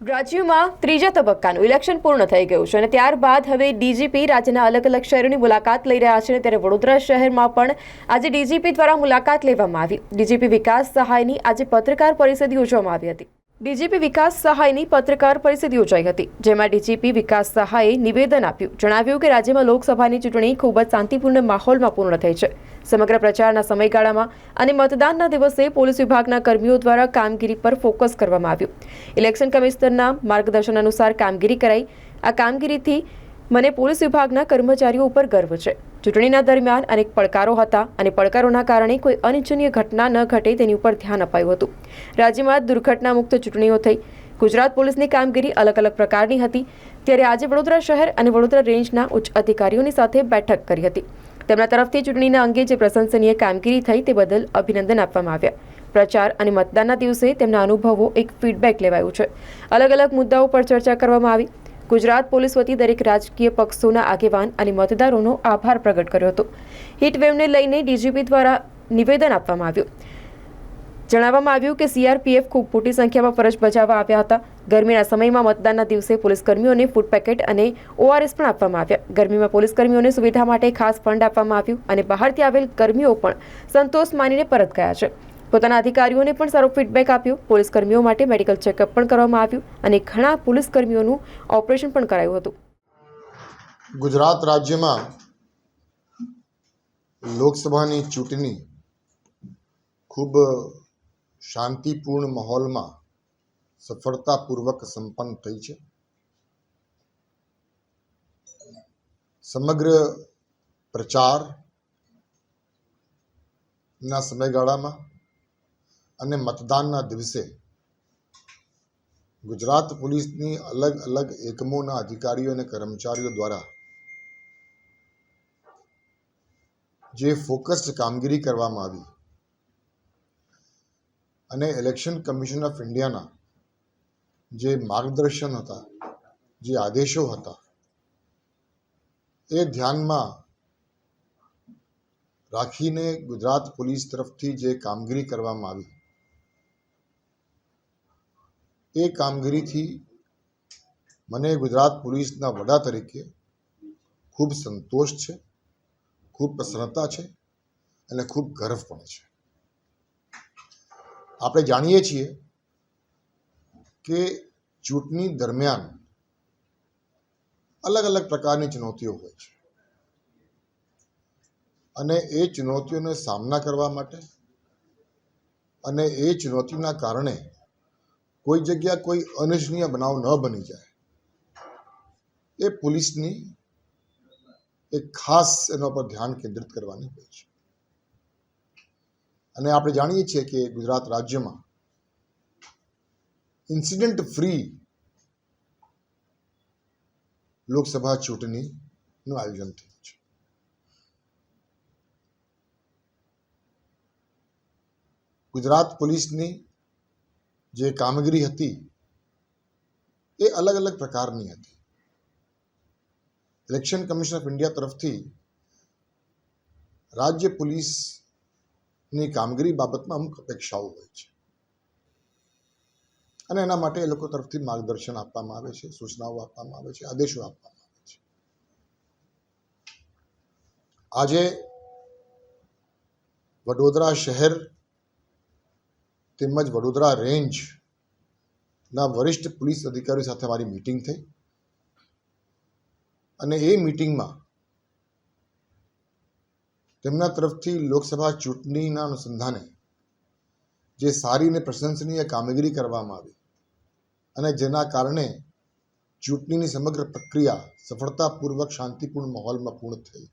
રાજ્યમાં ત્રીજા તબક્કાનું ઇલેક્શન પૂર્ણ થઈ ગયું છે અને ત્યારબાદ હવે ડીજીપી રાજ્યના અલગ અલગ શહેરોની મુલાકાત લઈ રહ્યા છે ત્યારે વડોદરા શહેરમાં પણ આજે ડીજીપી દ્વારા મુલાકાત લેવામાં આવી. ડીજીપી વિકાસ સહાયની આજે પત્રકાર પરિષદ યોજવામાં આવી હતી. ડીજીપી વિકાસ સહાયની પત્રકાર પરિષદ યોજાઈ હતી, જેમાં ડીજીપી વિકાસ સહાયે નિવેદન આપ્યું. જણાવ્યું કે રાજ્યમાં લોકસભાની ચૂંટણી ખૂબ જ શાંતિપૂર્ણ માહોલમાં પૂર્ણ થઈ છે. સમગ્ર પ્રચારના સમયગાળામાં અને મતદાનના દિવસે પોલીસ વિભાગના કર્મીઓ દ્વારા કામગીરી પર ફોકસ કરવામાં આવ્યું. ઇલેક્શન કમિશનરના માર્ગદર્શન અનુસાર કામગીરી કરાઈ. આ કામગીરીથી મને પોલીસ વિભાગના કર્મચારીઓ ઉપર ગર્વ છે. ચૂંટણીના દરમિયાન અનેક પડકારો હતા અને પડકારોના કારણે કોઈ અનિચ્છનીય ઘટના ન ઘટે તેની ઉપર ધ્યાન અપાયું હતું. રાજ્યમાં દુર્ઘટના મુક્ત ચૂંટણીઓ થઈ. ગુજરાત પોલીસની કામગીરી અલગ અલગ પ્રકારની હતી. ત્યારે આજે વડોદરા શહેર અને વડોદરા રેન્જના ઉચ્ચ અધિકારીઓની સાથે બેઠક કરી હતી. તેમના તરફથી ચૂંટણીના અંગે જે પ્રશંસનીય કામગીરી થઈ તે બદલ અભિનંદન આપવામાં આવ્યા. પ્રચાર અને મતદાનના દિવસે તેમના અનુભવો એક ફીડબેક લેવાયું છે. અલગ અલગ મુદ્દાઓ પર ચર્ચા કરવામાં આવી. ગુજરાત પોલીસ વતી દરેક રાજકીય પક્ષોના આગેવાન અને મતદારોનો આભાર પ્રગટ કર્યો હતો. હીટવેવને લઈને ડીજીપી દ્વારા નિવેદન આપવામાં આવ્યું. જણાવવામાં આવ્યું કે સીઆરપીએફ ખૂબ મોટી સંખ્યામાં ફરજ બજાવવા આવ્યા હતા. ગરમીના સમયમાં મતદાનના દિવસે પોલીસ કર્મીઓને ફૂડ પેકેટ અને ઓઆરએસ પણ આપવામાં આવ્યા. ગરમીમાં પોલીસ કર્મીઓને સુવિધા માટે ખાસ ફંડ આપવામાં આવ્યું અને બહારથી આવેલ કર્મીઓ પણ સંતોષ માનીને પરત ગયા છે. પોતાના અધિકારીઓને પણ સારો ફીડબેક આપ્યો. પોલીસ કર્મીઓ માટે મેડિકલ ચેકઅપ પણ કરવામાં આવ્યું અને ઘણા પોલીસ કર્મીઓનું ઓપરેશન પણ કરાયું હતું. ગુજરાત રાજ્યમાં લોકસભાની ચૂંટણી ખૂબ શાંતિપૂર્ણ માહોલમાં સફળતાપૂર્વક સંપન્ન થઈ છે. સમગ્ર પ્રચાર ના સમયગાળામાં અને મતદાનના દિવસે ગુજરાત પોલીસની અલગ અલગ એકમોના અધિકારીઓ અને કર્મચારીઓ દ્વારા જે ફોકસ્ડ કામગીરી કરવામાં આવી અને ઇલેક્શન કમિશન ઓફ ઇન્ડિયાના જે માર્ગદર્શન હતા, જે આદેશો હતા, એ ધ્યાનમાં રાખીને ગુજરાત પોલીસ તરફથી જે કામગીરી કરવામાં આવી એ કામગીરીથી મને ગુજરાત પોલીસના વડા તરીકે ખૂબ સંતોષ છે, ખૂબ પ્રસન્નતા છે અને ખૂબ ગર્વ પણ છે. આપણે જાણીએ છીએ કે ચૂંટણી દરમિયાન અલગ અલગ પ્રકારની ચુનૌતીઓ હોય છે અને એ ચુનૌતીઓનો સામના કરવા માટે અને એ ચુનૌતીના કારણે કોઈ જગ્યા કોઈ અનિચ્છનીય બનાવ ન બની જાય. એ પોલીસની એક ખાસ એના પર ધ્યાન કેન્દ્રિત કરવાની હોય છે. અને આપણે જાણીએ છીએ કે ગુજરાત રાજ્યમાં ઇન્સિડન્ટ ફ્રી લોકસભા ચૂંટણીનું આયોજન થયું છે. ગુજરાત પોલીસની જે કામગીરી હતી, એ અલગ અલગ પ્રકારની હતી. ઇલેક્શન કમિશન ઓફ ઇન્ડિયા તરફથી રાજ્ય પોલીસની કામગીરી બાબતમાં અમુક અપેક્ષાઓ હોય છે. અને એના માટે એ લોકો તરફથી માર્ગદર્શન આપવામાં આવે છે, સૂચનાઓ આપવામાં આવે છે, આદેશો આપવામાં આવે છે. આજે વડોદરા શહેર તેમજ વડોદરા રેન્જના વરિષ્ઠ પોલીસ અધિકારીઓ સાથે મારી મિટિંગ થઈ. અને એ મિટિંગમાં તેમના તરફથી લોકસભા ચૂંટણીના અનુસંધાને જે સારી અને પ્રશંસનીય કામગીરી કરવામાં આવી અને જેના કારણે ચૂંટણીની સમગ્ર પ્રક્રિયા સફળતાપૂર્વક શાંતિપૂર્ણ માહોલમાં પૂર્ણ થઈ.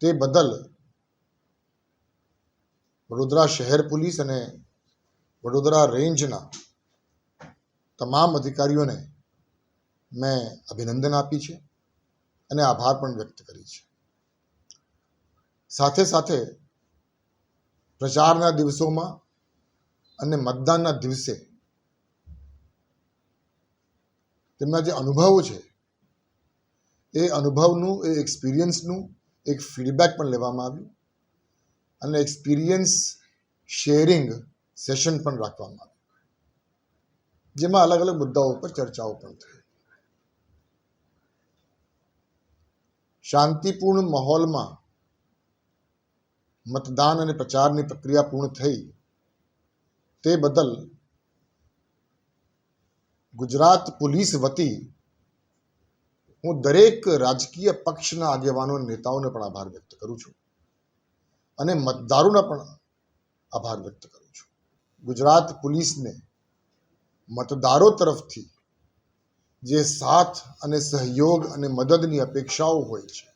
તે બદલ વડોદરા શહેર પોલીસ અને વડોદરા રેન્જના તમામ અધિકારીઓને મેં અભિનંદન આપી છે અને આભાર પણ વ્યક્ત કરી છે. સાથે સાથે પ્રચારના દિવસોમાં અને મતદાનના દિવસે તેમના જે અનુભવો છે, એ અનુભવનું, એ એક્સપિરિયન્સનું એક ફીડબેક પણ લેવામાં આવ્યું. અને એક્સપિરિયન્સ શેરિંગ સેશન પણ રાખવામાં આવ્યું જેમાં અલગ અલગ મુદ્દાઓ પર ચર્ચાઓ પણ થઈ. શાંતિપૂર્ણ માહોલમાં મતદાન અને પ્રચારની પ્રક્રિયા પૂર્ણ થઈ તે બદલ ગુજરાત પોલીસ વતી હું દરેક રાજકીય પક્ષના આગેવાનો નેતાઓને પણ આભાર વ્યક્ત કરું છું. અને મતદારોના પણ આભાર વ્યક્ત કરું છું. ગુજરાત પોલીસને મતદારો તરફથી જે સાથ અને સહયોગ અને મદદની અપેક્ષાઓ હોય છે,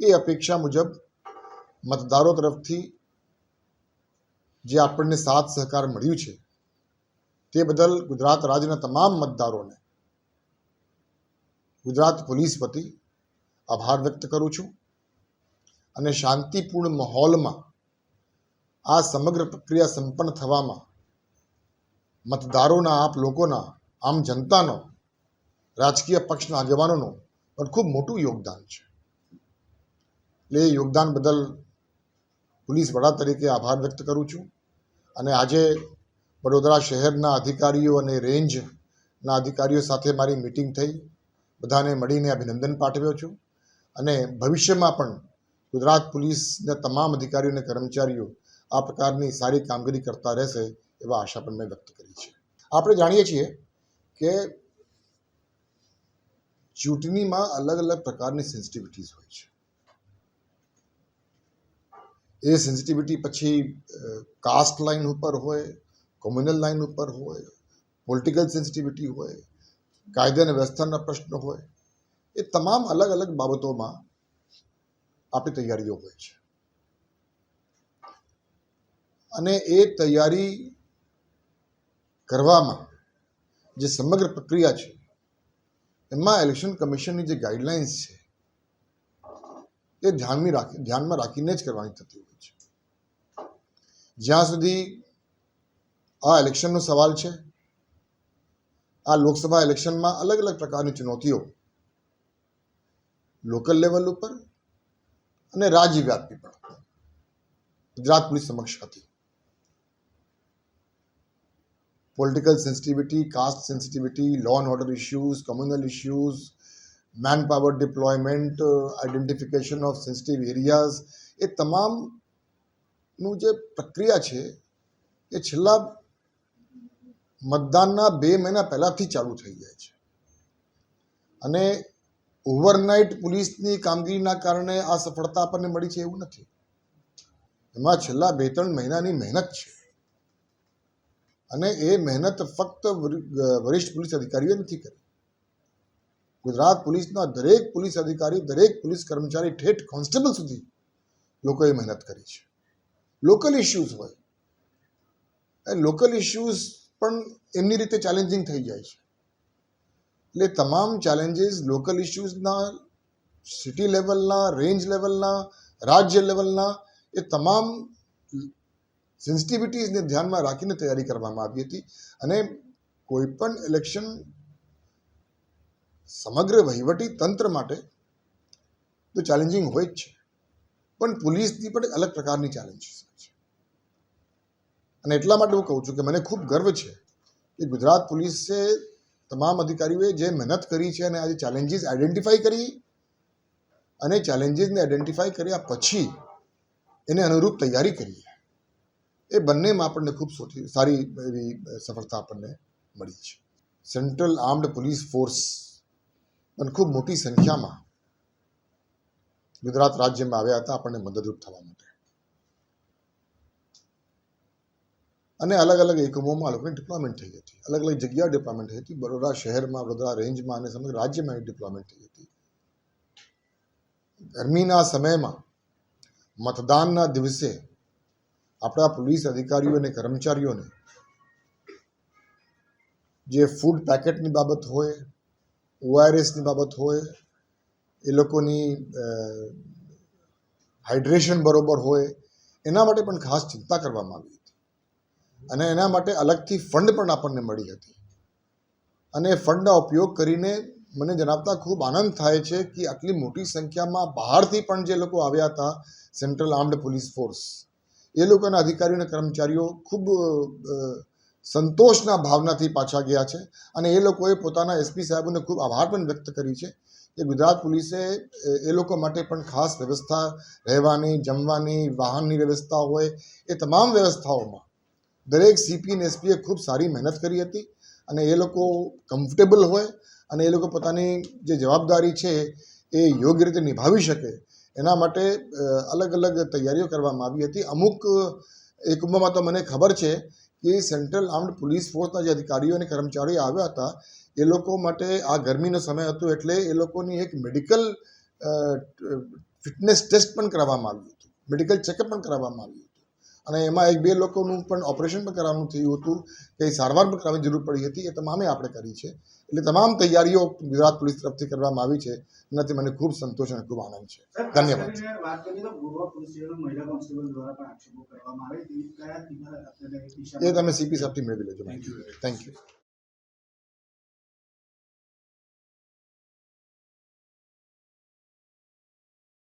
એ અપેક્ષા મુજબ મતદારો તરફથી જે આપણને સાથ સહકાર મળ્યું છે, તે બદલ ગુજરાત રાજ્યના તમામ મતદારોને ગુજરાત પોલીસ વતી આભાર વ્યક્ત કરું છું. અને શાંતિપૂર્ણ માહોલમાં આ સમગ્ર પ્રક્રિયા સંપન્ન થવામાં મતદારોના, આપ લોકોના, આમ જનતાનો, રાજકીય પક્ષના આગેવાનોનું પણ ખૂબ મોટું યોગદાન છે. એટલે એ યોગદાન બદલ પોલીસ વડા તરીકે આભાર વ્યક્ત કરું છું. અને આજે વડોદરા શહેરના અધિકારીઓ અને રેન્જના અધિકારીઓ સાથે મારી મિટિંગ થઈ. બધાને મળીને અભિનંદન પાઠવ્યો છું. અને ભવિષ્યમાં પણ ગુજરાત પોલીસના તમામ અધિકારીઓ અને કર્મચારીઓ આ પ્રકારની સારી કામગીરી કરતા રહેશે એવા આશા પણ મેં વ્યક્ત કરી છે. આપણે જાણીએ છીએ કે ચૂંટણીમાં અલગ અલગ પ્રકારની સેન્સિટિવિટીઝ હોય છે. એ સેન્સિટિવિટી પછી કાસ્ટ લાઇન ઉપર હોય કોમ્યુનલ લાઇન ઉપર હોય પોલિટિકલ સેન્સિટિવિટી હોય, કાયદા અને વ્યવસ્થાના પ્રશ્નો હોય, એ તમામ અલગ અલગ બાબતોમાં આપણી તૈયારીઓ હોય છે. અને એ તૈયારી કરવામાં જે સમગ્ર પ્રક્રિયા છે, એમાં ઇલેક્શન કમિશનની જે ગાઈડલાઇન્સ છે, એ ધ્યાનમાં રાખી, ધ્યાનમાં રાખીને જ કરવાની થતી હોય છે. જ્યાં સુધી આ ઇલેક્શનનો સવાલ છે, આ લોકસભા ઇલેક્શનમાં અલગ અલગ પ્રકારની ચુનૌતીઓ લોકલ લેવલ ઉપર અને રાજ્યવ્યાપી પણ. ગુજરાત પોલીસ સમક્ષ હતી. Political sensitivity caste sensitivity law and order issues communal issues man power deployment identification of sensitive areas એ તમામનું જે પ્રક્રિયા છે, એ છેલ્લા મતદાનના બે મહિના પહેલાંથી ચાલુ થઈ જાય છે. અને ઓવરનાઇટ પોલીસની કામગીરીના કારણે આ સફળતા આપણને મળી છે એવું નથી. એમાં છેલ્લા બે ત્રણ મહિનાની મહેનત છે. અને એ મહેનત ફક્ત વરિષ્ઠ પોલીસ અધિકારીઓએ નથી કરી. ગુજરાત પોલીસના દરેક પોલીસ અધિકારી, દરેક પોલીસ કર્મચારી ઠેઠ કોન્સ્ટેબલ સુધી લોકોએ મહેનત કરી છે. લોકલ ઇશ્યુઝ હોય. એ લોકલ ઇશ્યુઝ પણ એમની રીતે ચેલેન્જિંગ થઈ જાય છે. એટલે તમામ ચેલેન્જીસ લોકલ ઇશ્યુઝના સિટી લેવલના રેન્જ લેવલના રાજ્ય લેવલના એ તમામ સેન્સિટિવિટીઝને ધ્યાનમાં રાખીને તૈયારી કરવામાં આવી હતી. અને કોઈ પણ ઇલેક્શન સમગ્ર વહીવટી તંત્ર માટે તો ચેલેન્જિંગ હોય જ છે. પણ પોલીસની પણ અલગ પ્રકારની ચેલેન્જીસ છે. અને એટલા માટે હું કહું છું કે મને ખૂબ ગર્વ છે કે ગુજરાત પોલીસે તમામ અધિકારીઓએ જે મહેનત કરી છે અને આજે ચેલેન્જીસ આઈડેન્ટિફાઈ કરી અને ચેલેન્જીસને આઈડેન્ટિફાઈ કર્યા પછી એને અનુરૂપ તૈયારી કરી. એ બંનેમાં આપણને ખૂબ સારી એવી સફળતા આપણને મળી છે. સેન્ટ્રલ આર્મ્ડ પોલીસ ફોર્સ પણ ખૂબ મોટી સંખ્યામાં ગુજરાત રાજ્યમાં આવ્યા હતા, આપણને મદદરૂપ થવા માટે. અને અલગ અલગ એકમોમાં લોકોની ડિપ્લોયમેન્ટ થઈ હતી. અલગ અલગ જગ્યાએ ડિપ્લોયમેન્ટ થઈ હતી. બરોડા શહેરમાં, વડોદરા રેન્જમાં અને સમગ્ર રાજ્યમાં ડિપ્લોયમેન્ટ થઈ હતી. ગરમીના સમયમાં મતદાનના દિવસે આપણા પોલીસ અધિકારીઓ અને કર્મચારીઓને જે ફૂડ પેકેટની બાબત હોય ઓઆરએસની બાબત હોય, એ લોકોની હાઇડ્રેશન બરોબર હોય, એના માટે પણ ખાસ ચિંતા કરવામાં આવી અને એના માટે અલગથી ફંડ પણ આપણને મળી હતી. અને એ ફંડના ઉપયોગ કરીને મને જણાવતા ખૂબ આનંદ થાય છે કે આટલી મોટી સંખ્યામાં બહારથી પણ જે લોકો આવ્યા હતા સેન્ટ્રલ આર્મ્ડ પોલીસ ફોર્સ એ લોકોના અધિકારીઓ અને કર્મચારીઓ ખૂબ સંતોષના ભાવનાથી પાછા ગયા છે. અને એ લોકોએ પોતાના એસપી સાહેબોને ખૂબ આભાર પણ વ્યક્ત કરી છે કે ગુજરાત પોલીસે એ- એ લોકો માટે પણ ખાસ વ્યવસ્થા રહેવાની, જમવાની, વાહનની વ્યવસ્થા હોય, એ તમામ વ્યવસ્થાઓમાં દરેક સીપી અને એસપીએ ખૂબ સારી મહેનત કરી હતી અને એ લોકો કમ્ફર્ટેબલ હોય અને એ લોકો પોતાની જે જવાબદારી છે એ યોગ્ય રીતે નિભાવી શકે એના માટે અલગ અલગ તૈયારીઓ કરવામાં આવી હતી. અમુક, એ કુંભમાં તો મને ખબર છે કે સેન્ટ્રલ આર્મ્ડ પોલીસ ફોર્સના જે અધિકારીઓ અને કર્મચારીઓ આવ્યા હતા, એ લોકો માટે આ ગરમીનો સમય હતો એટલે એ લોકોની એક મેડિકલ ફિટનેસ ટેસ્ટ પણ કરવામાં આવ્યું હતું. મેડિકલ ચેકઅપ પણ કરવામાં આવ્યું અને એમાં એક બે લોકોનું પણ ઓપરેશન પણ કરવાનું થયું હતું કે સારવાર પણ કરવાની જરૂર પડી હતી એ તમામે આપણે કરી છે. એટલે તમામ તૈયારીઓ ગુજરાત પોલીસ તરફથી કરવામાં આવી છે એનાથી મને ખૂબ સંતોષ અને ખૂબ આનંદ છે. ધન્યવાદ. એ તમે સીપી સાહેબથી મેળવી લેજો થેન્ક યુ